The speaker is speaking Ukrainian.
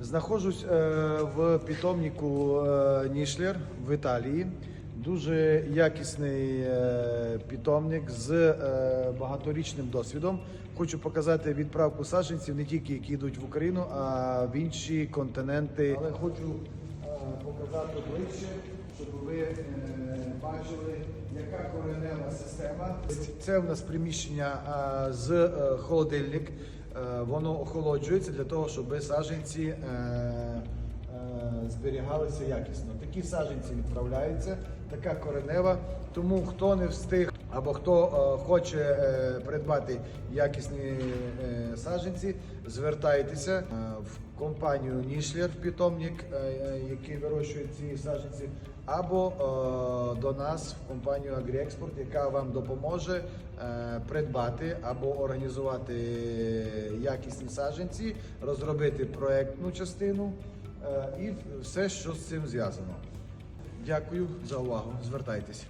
Знаходжусь е, в питомнику е, Нішлер в Італії. Дуже якісний е, питомник з е, багаторічним досвідом. Хочу показати відправку саджанців не тільки які йдуть в Україну, а в інші континенти. Але хочу е, показати ближче, щоб ви е, бачили, яка коренева система. Це у нас приміщення е, з е, холодильник. Е, Воно охолоджується для того, щоб саджанці е, е, зберігалися якісно. Такі саджанці відправляються, така коренева. Тому хто не встиг або хто е, хоче е, придбати якісні е, саджанці, звертайтеся в компанію Нішлер питомник, який вирощує ці саджанці, або до нас в компанію Агріекспорт, яка вам допоможе придбати або організувати якісні саджанці, розробити проектну частину і все, що з цим зв'язано. Дякую за увагу. Звертайтеся.